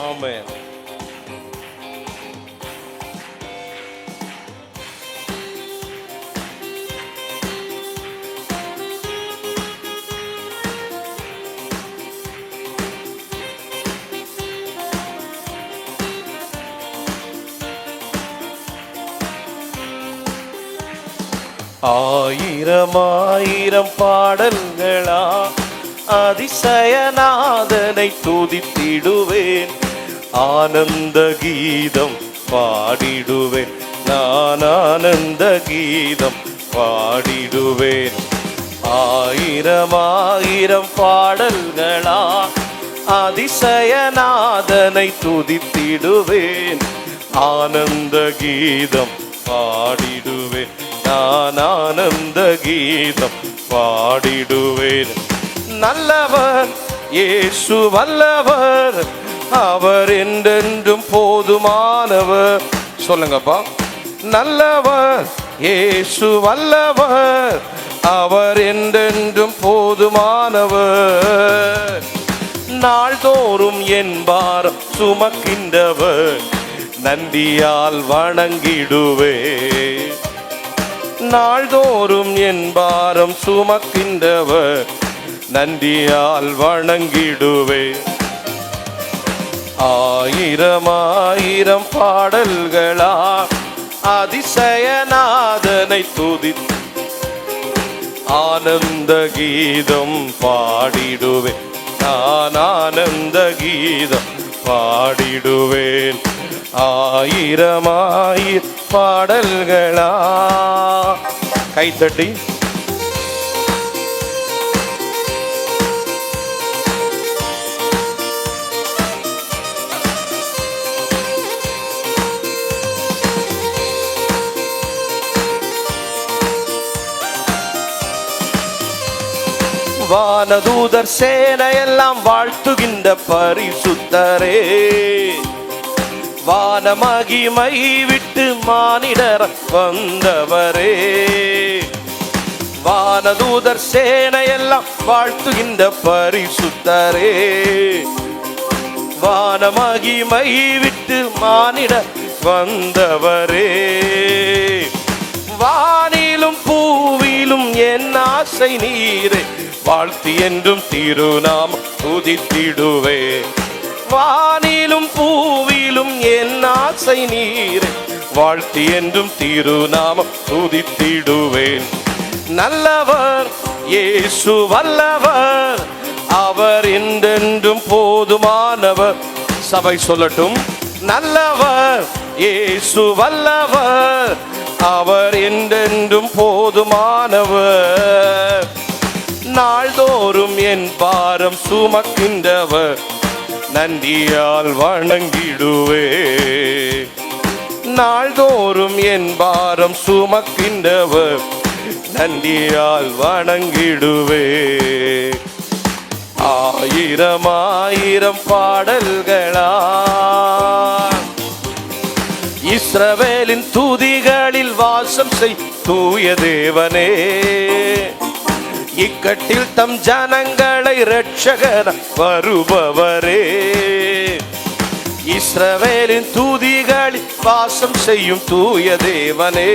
Amen. ஆயிரம் ஆயிரம் பாடல்களா அதிசயநாதனை துதித்திடுவேன் ஆனந்த கீதம் பாடிடுவேன். நான் ஆனந்த கீதம் பாடிடுவேன். ஆயிரம் ஆயிரம் பாடல்களா அதிசயநாதனை துதித்திடுவேன். ஆனந்த கீதம் பாடிடுவேன். நான் ஆனந்த கீதம் பாடிடுவேன். நல்லவர் இயேசு வல்லவர் அவர் என்றென்றும் போதுமானவர். சொல்லுங்கப்பா. நல்லவர். இயேசு வல்லவர். அவர் என்றென்றும் போதுமானவர். நாள்தோறும் என்பார் சுமக்கின்றவர். நந்தியால் வணங்கிடுவே. நாள்தோறும் என் பாரம் சுமக்கின்றவர். நந்தியால் வணங்கிடுவே. ஆயிரம் ஆயிரம் பாடல்களா அதிசயநாதனை துதி ஆனந்த கீதம் பாடிடுவேன். நான் ஆனந்த கீதம் பாடிடுவேன். ஆயிரம் ஆயிரம் பாடல்களா. கைத்தட்டி வானதூதர் சேனையெல்லாம் வாழ்த்துகின்ற பரிசுத்தரே. வானமகிமை விட்டு மானிடர் வந்தவரே. வானதூதர் சேனையெல்லாம் வாழ்த்துகின்ற பரிசுத்தரே. வானமகிமை விட்டு மானிட வந்தவரே. வானிலும் பூவிலும் என் ஆசை நீரே. வாழ்த்தி என்றும் திருநாம் துதித்திடுவே. வானிலும் பூவிலும் என் ஆசை நீர். வாழ்த்தி என்றும் திருநாமம் துதித்திடுவேன். நல்லவர் இயேசு வல்லவர். அவர் என்றென்றும் போதுமானவர். சபை சொல்லட்டும். நல்லவர் இயேசு வல்லவர். அவர் என்றென்றும் போதுமானவர். நாள்தோறும் என் பாரம் சுமக்கின்றவர் நன்றியால் வணங்கிடுவே. நாள்தோறும் என் பாரம் சுமக்கின்றவர் நன்றியால் வணங்கிடுவே. ஆயிரம் ஆயிரம் பாடல்களா? இஸ்ரவேலின் துதிகளில் வாசம் செய் தூய தேவனே. இக்கட்டில் தம் ஜனங்களை ரட்சகர் வருபவரே. இஸ்ரவேலின் தூதிகளில் வாசம் செய்யும் தூய தேவனே.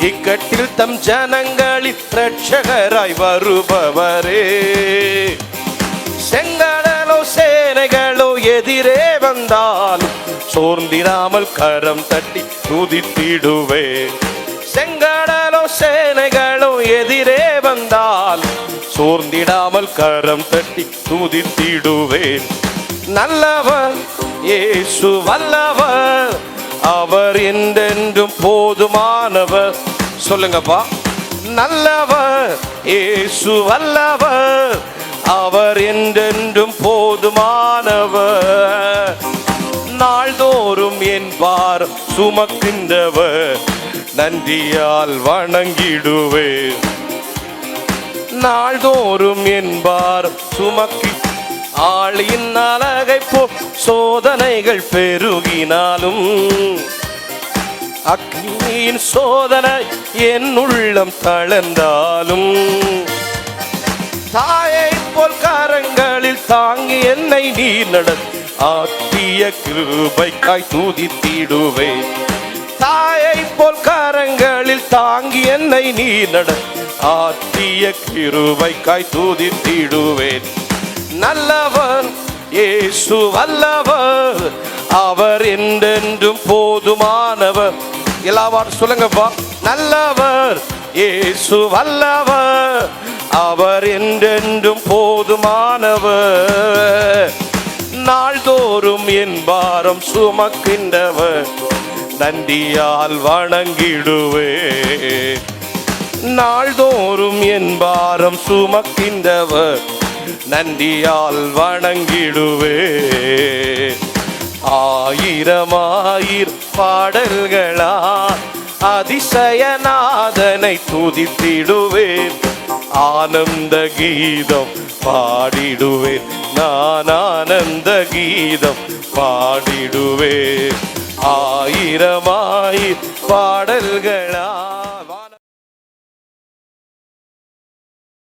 இக்கட்டில் தம் ஜனங்களின் ரட்சகராய் வருபவரே. செங்கடலோ சேனைகளோ எதிரே வந்தாலும் சோர்ந்திராமல் கரம் தட்டி துதித்திடுவே. செங்கட சேனைகளும் எதிரே வந்தால் சோர்ந்திடாமல் கரம் தட்டி துதித்திடுவேன். நல்லவர் இயேசு வல்லவர் அவர் என்றென்றும் போதுமானவர். சொல்லுங்கப்பா. நல்லவர் இயேசு வல்லவர் அவர் என்றென்றும் போதுமானவர். நாள்தோறும் என்பார் சுமக்கின்றவர். நன்றியால் வணங்கிடுவேன் நாள்தோறும் என்பார் சுமக்கி ஆளியின் அழகை போ சோதனைகள் பெருகினாலும் அக்னியின் சோதனை என் உள்ளம் தளர்ந்தாலும் தாயை போல் கரங்களில் தாங்கி என்னை நீ நட ஆத்திய கிருபைக்காய் தூதித்திடுவேன். தாயை போல் கரங்களில் தாங்கி என்னை நீ நட. ஆத்திய கிருபைக்காய் துதித்திடுவேன். நல்லவன் இயேசு வல்லவர். அவர் என்றென்றும் போதுமானவர். எல்லாரும் சொல்லுங்கப்பா. நல்லவர் இயேசு வல்லவர். அவர் என்றென்றும் போதுமானவர். நாள்தோறும் என் பாரம் சுமக்கின்றவர். நன்றியால் வணங்கிடுவே. நாள்தோறும் என் பாரம் சுமக்கின்றவர் நன்றியால் வணங்கிடுவே. ஆயிரமாயிர பாடல்களா அதிசயநாதனை துதித்திடுவேன் ஆனந்த கீதம் பாடிடுவேன் நான் ஆனந்த கீதம் பாடிடுவேன் ஆயிரமாயிர பாடல்களா